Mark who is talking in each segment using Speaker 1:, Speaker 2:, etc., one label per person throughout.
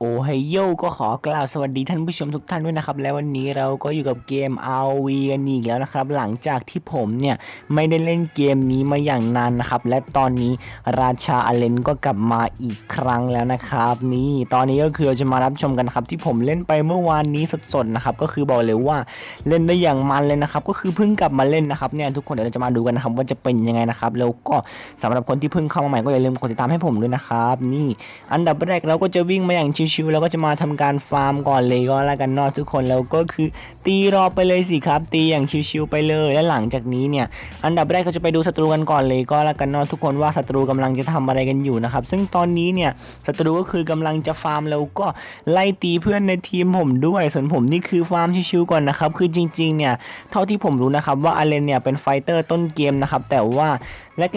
Speaker 1: โอไฮโยก็ขอกล่าวสวัสดีท่านผู้ชมทุกท่านด้วยนะครับ และวันนี้เราก็อยู่กับเกม RV กันอีกแล้วนะครับ หลังจากที่ผมเนี่ยไม่ได้เล่นเกมนี้มาอย่างนานนะครับ และตอนนี้ราชาอเลนก็กลับมาอีกครั้งแล้วนะครับ นี่ตอนนี้ก็คือเราจะมารับชมกันครับ ที่ผมเล่นไปเมื่อวานนี้สดๆนะครับก็คือบอกเลยว่าเล่นได้อย่างมันเลยนะครับ ก็คือเพิ่งกลับมาเล่นนะครับเนี่ยทุกคนเดี๋ยวเราจะมาดูกันนะครับว่าจะเป็นยังไงนะครับแล้วก็สำหรับคนที่เพิ่งเข้ามาใหม่ก็อย่าลืมกดติดตามให้ผมด้วยนะครับนี่อันดับแรกเราก็จะวิ่งมาอย่างชิวๆแล้วก็จะมาทำการฟาร์มก่อนเลยก็แล้วกันนอทุกคนแล้วก็คือตีรอไปเลยสิครับ ตีอย่างชิวๆไปเลย และหลังจากนี้เนี่ยอันดับแรกก็จะไปดูศัตรูกันก่อนเลยก็แล้วกันนอทุกคนว่าศัตรูกำลังจะทำอะไรกันอยู่นะครับซึ่งตอนนี้เนี่ยศัตรูก็คือกำลังจะฟาร์มแล้วก็ไล่ตีเพื่อนในทีมผมด้วย ส่วนผมนี่คือฟาร์มชิวๆก่อนนะครับคือจริงๆเนี่ยเท่าที่ผมรู้นะครับว่าอาเลนเนี่ยเป็นไฟเตอร์ต้นเกมนะครับแต่ว่า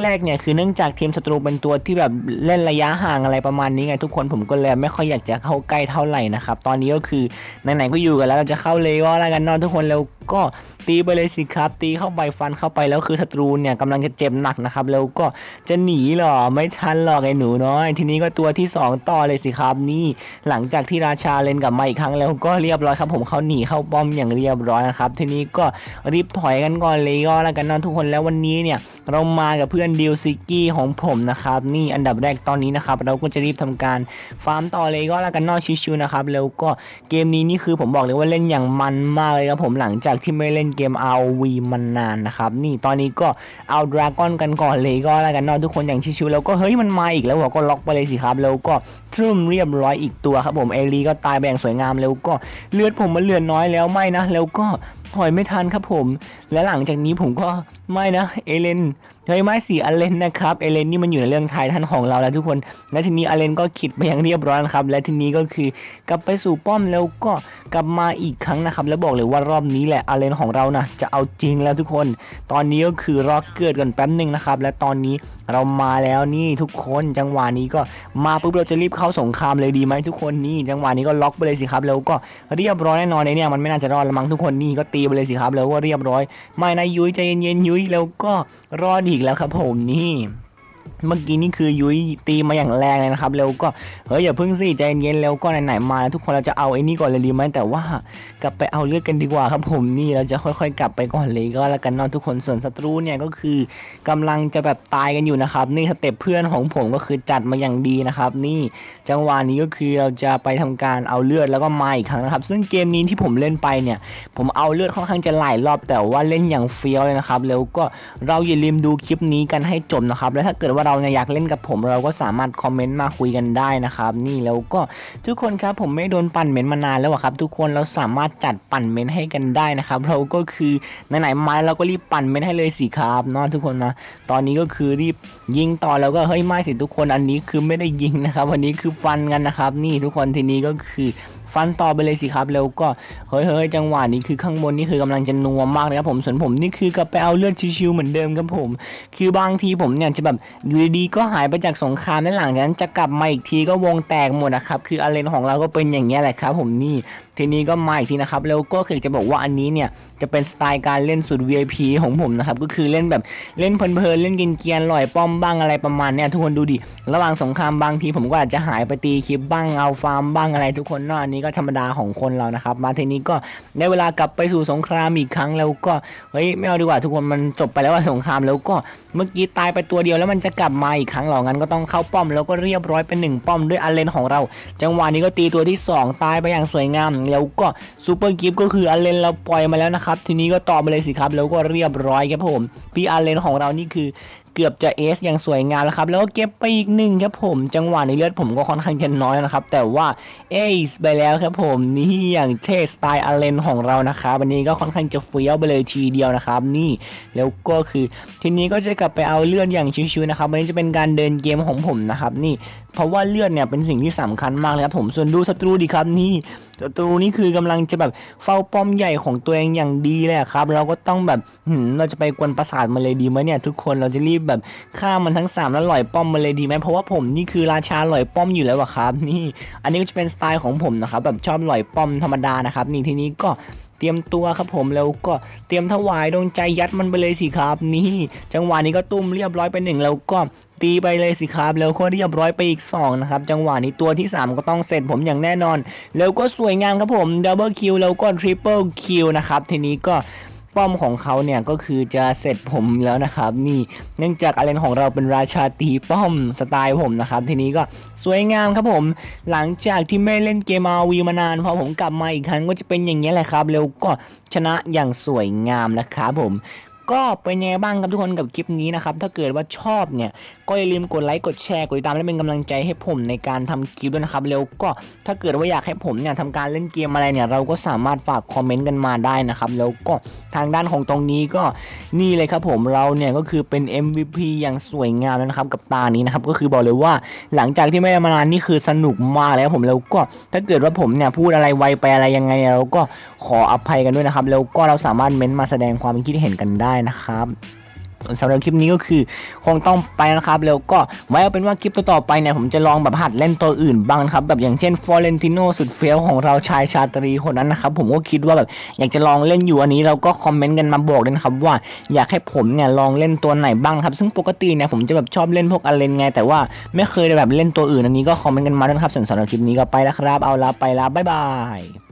Speaker 1: แรกๆเนี่ยคือเนื่องจากทีมศัตรูเป็นตัวที่แบบเล่นระยะห่างอะไรประมาณนี้ไงทุกคนผมก็เลยไม่ค่อยอยากจะเข้าใกล้เท่าไหร่นะครับ ตอนนี้ก็คือไหนๆก็อยู่กันแล้วเราจะเข้าเลยก็แล้วกันนอนทุกคนแล้วก็ตีไปเลยสิครับ ตีเข้าไปฟันเข้าไปแล้วคือศัตรูเนี่ยกำลังจะเจ็บหนักนะครับ แล้วก็จะหนีหรอไม่ทันหรอกไอ้หนูน้อย ทีนี้ก็ตัวที่สองต่อเลยสิครับ นี่หลังจากที่ราชาเล่นกลับมาอีกครั้งแล้วก็เรียบร้อยครับ ผมเขาหนีเข้าป้อมอย่างเรียบร้อยนะครับ ทีนี้ก็รีบถอยกันก่อนเลยก็แล้วกันนอนทุกคนแล้ววันนี้เนี่ยเรามากับเพื่อนดิวซิกี้ของผมนะครับ นี่อันดับแรกตอนนี้นะครับ เราก็จะรีบทำการฟาร์มต่อเลยก็แล้วกันนอกชิวๆนะครับแล้วก็เกมนี้นี่คือผมบอกเลยว่าเล่นอย่างมันมากเลยครับผมหลังจากที่ไม่เล่นเกม RV มานานนะครับนี่ตอนนี้ก็เอาดราก้อนกันก่อนเลยก็แล้วกันนอกทุกคนอย่างชิวๆแล้วก็เฮ้ยมันมาอีกแล้วก็ล็อกไปเลยสิครับแล้วก็ทรึมเรียบร้อยอีกตัวครับผมเอลีก็ตายแบ่งสวยงามแล้วก็เลือดผมมันเลือน้อยแล้วไม่นะแล้วก็ ถอยไม่ทันครับผม และหลังจากนี้ผมก็ไม่นะเอเลนเฮ้ยไม่สิอเลนนะครับเอเลนนี่มันอยู่ในเรื่องไทยท่านของเราแล้วทุกคน และทีนี้อเลนก็ขิดไปอย่างเรียบร้อยนะครับ และทีนี้ก็คือกลับไปสู่ป้อมแล้วก็กลับมาอีกครั้งนะครับ แล้วบอกเลยว่ารอบนี้แหละอเลนของเรานะจะเอาจริงแล้วทุกคน ตอนนี้ก็คือรอเกิดกันแป๊บหนึ่งนะครับ และตอนนี้เรามาแล้วนี่ทุกคนจังหวะนี้ก็มาปุ๊บเราจะรีบเข้าสงครามเลยดีไหมทุกคนนี่จังหวะนี้ก็ล็อกไปเลยสิครับแล้วก็เรียบร้อยแน่นอนในเนี่ยมันไม่น่าจะรอดละมั้งทุกคนนี่ก็ตีไปเลยสิครับ แล้วก็เรียบร้อย ไม่นะยุ้ยใจเย็นๆยุ้ยแล้วก็รอดอีกแล้วครับผมนี่ เมื่อกี้นี่คือยุ้ยตีมาอย่างแรงเลยนะครับแล้วก็เฮ้ยอย่าพิ่งสิใจเย็นๆแล้วก็ไหนๆมาแล้วทุกคนเราจะเอาไอ้นี่ก่อนเลยดีไหมแต่ว่ากลับไปเอาเลือดกันดีกว่าครับผมนี่เราจะค่อยๆ กลับไปก่อนเลยก็แล้วกันนอนทุกคนส่วนศัตรูเนี่ยก็คือกำลังจะแบบตายกันอยู่นะครับนี่สเต็ปเพื่อนของผมก็คือจัดมาอย่างดีนะครับนี่จังหวะนี้ก็คือเราจะไปทำการเอาเลือดแล้วก็มาอีกครั้งนะครับ ซึ่งเกมนี้ที่ผมเล่นไปเนี่ยผมเอาเลือดค่อนข้างจะหลายรอบแต่ว่าเล่นอย่างเฟี้ยวเลยนะครับแล้วก็เราอย่าลืมดูคลิปนี้กันให้จบนะครับแล้วถ้าเกิดว่าเราเนี่ยอยากเล่นกับผมเราก็สามารถคอมเมนต์มาคุยกันได้นะครับ นี่แล้วก็ทุกคนครับผมไม่โดนปั่นเมนต์มานานแล้วอะครับ ทุกคนเราสามารถจัดปั่นเมนต์ให้กันได้นะครับ เราก็คือไหนๆมาเราก็รีบปั่นเมนต์ให้เลยสิครับเนาะทุกคนนะตอนนี้ก็คือรีบยิงต่อแล้วก็เฮ้ยไม่สิทุกคนอันนี้คือไม่ได้ยิงนะครับ วันนี้คือฟันกันนะครับ นี่ทุกคนทีนี้ก็คือ ฟันต่อไปเลยสิครับแล้วก็เฮ้ยเฮ้ยจังหวะนี้คือข้างบนนี่คือกำลังจะนัวมากนะครับผมส่วนผมนี่คือกลับไปเอาเลือดชิวๆเหมือนเดิมครับผม คือบางทีผมเนี่ยจะแบบอยู่ดีๆก็หายไปจากสงครามในหลังจากนั้นจะกลับมาอีกทีก็วงแตกหมดนะครับคืออาเลนของเราก็เป็นอย่างเงี้ยแหละครับ ผมนี่ ทีนี้ก็มาอีกทีนะครับแล้วก็คือจะบอกว่าอันนี้เนี่ยจะเป็นสไตล์การเล่นสุด VIP ของผมนะครับก็คือเล่นแบบเล่นเพลินๆเล่นกินเกียนลอยป้อมบ้างอะไรประมาณเนี้ยทุกคนดูดิระหว่างสงครามบางทีผมก็อาจจะหายไปตีคลิปบ้างเอาฟาร์มบ้างอะไรทุกคนเนาะอันนี้ก็ธรรมดาของคนเรานะครับ มาทีนี้ก็ได้เวลากลับไปสู่สงครามอีกครั้งแล้วก็เฮ้ยไม่เอาดีกว่าทุกคนมันจบไปแล้วว่าสงครามแล้วก็เมื่อกี้ตายไปตัวเดียวแล้วมันจะกลับมาอีกครั้งหรองั้นก็ต้องเข้าป้อมแล้วก็เรียบร้อยเป็นหนึ่งป้อมด้วยอาเลนของเรา จังหวะนี้ก็ตีตัวที่สองตายไปอย่างสวยงามแล้วก็ซูเปอร์กิฟต์ก็คืออาเลนเราปล่อยมาแล้วนะครับ ทีนี้ก็ต่อไปเลยสิครับ แล้วก็เรียบร้อยครับผมพี่อาเลนของเรานี่คือเกือบจะเอสอย่างสวยงามแล้วครับ แล้วก็เก็บไปอีกหนึ่งครับผม จังหวะในเลือดผมก็ค่อนข้างจะน้อยนะครับ แต่ว่าเอสไปแล้วครับผมนี่อย่างเทสไตล์อาเลนของเรานะครับวันนี้ก็ค่อนข้างจะเฟี้ยวไปเลยทีเดียวนะครับ นี่แล้วก็คือทีนี้ก็จะกลับไปเอาเลือดอย่างชิวๆนะครับวันนี้จะเป็นการเดินเกมของผมนะครับ นี่เพราะว่าเลือดเนี่ยเป็นสิ่งที่สำคัญมากเลยครับผมส่วนดูศัตรูดีครับนี่ศัตรูนี่คือกำลังจะแบบเฝ้าป้อมใหญ่ของตัวเองอย่างดีเลยอะครับ เราก็ต้องแบบหืมเราจะไปกวนประสาทมันเลยดีไหมเนี่ยทุกคนเราจะรีบแบบฆ่ามันทั้งสามแล้วหล่อยป้อมมันเลยดีไหมเพราะว่าผมนี่คือราชาหล่อยป้อมอยู่แล้วอะครับ นี่ อันนี้ก็จะเป็นสไตล์ของผมนะครับแบบชอบหล่อยป้อมธรรมดานะครับ นี่ทีนี้ก็เตรียมตัวครับผมแล้วก็เตรียมถวายดวงใจยัดมันไปเลยสิครับ นี่ จังหวะนี้ก็ตุ้มเรียบร้อยไปหนึ่งแล้วก็ ตีไปเลยสิครับ แล้วก็เรียบร้อยไปอีก 2 นะครับ จังหวะนี้ตัวที่ 3 ก็ต้องเสร็จผมอย่างแน่นอน แล้วก็สวยงามครับผมดับเบิลคิวแล้วก็ทริปเปิลคิวนะครับ ทีนี้ก็ป้อมของเขาเนี่ยก็คือจะเสร็จผมแล้วนะครับ นี่เนื่องจากอาเลนของเราเป็นราชาตีป้อมสไตล์ผมนะครับ ทีนี้ก็สวยงามครับผม หลังจากที่ไม่เล่นเกมอาวีมานานพอผมกลับมาอีกครั้งก็จะเป็นอย่างนี้แหละครับ แล้วก็ชนะอย่างสวยงามนะครับผม ก็เป็นยังไงบ้างครับทุกคนกับคลิปนี้นะครับ ถ้าเกิดว่าชอบเนี่ย ก็อย่าลืมกดไลค์กดแชร์กดติดตามและเป็นกำลังใจให้ผมในการทำคลิปด้วยนะครับแล้วก็ถ้าเกิดว่าอยากให้ผมเนี่ยทำการเล่นเกมอะไรเนี่ย เราก็สามารถฝากคอมเมนต์กันมาได้นะครับแล้วก็ทางด้านของตรงนี้ก็นี่เลยครับผมเราเนี่ยก็คือเป็น MVP อย่างสวยงามแล้วนะครับกับตานี้นะครับก็คือบอกเลยว่าหลังจากที่ไม่ได้มานานนี่คือสนุกมากเลยครับผมแล้วก็ถ้าเกิดว่าผมเนี่ยพูดอะไรไวไปอะไรยังไงเนี่ยเราก็ขออภัยกันด้วยนะครับแล้วก็เราสามารถเม้นต์มาแสดงความคิดเห็นกันได้นะครับส่วนสำหรับคลิปนี้ก็คือคงต้องไปนะครับ แล้วก็ไว้เอาเป็นว่าคลิปต่อๆไปเนี่ยผมจะลองแบบหัดเล่นตัวอื่นบ้างครับ แบบอย่างเช่นฟอเรนติโนสุดเฟี้ยวของเราชายชาตรีคนนั้นนะครับ ผมก็คิดว่าแบบอยากจะลองเล่นอยู่อันนี้เราก็คอมเมนต์กันมาบอกด้วยนครับว่าอยากให้ผมเนี่ยลองเล่นตัวไหนบ้างครับ ซึ่งปกติเนี่ยผมจะแบบชอบเล่นพวกอาเลนไง แต่ว่าไม่เคยแบบเล่นตัวอื่นอันนี้ก็คอมเมนต์กันมาด้วยนครับส่วนสำหรับคลิปนี้ก็ไปแล้วครับ เอาละไปละบ๊ายบาย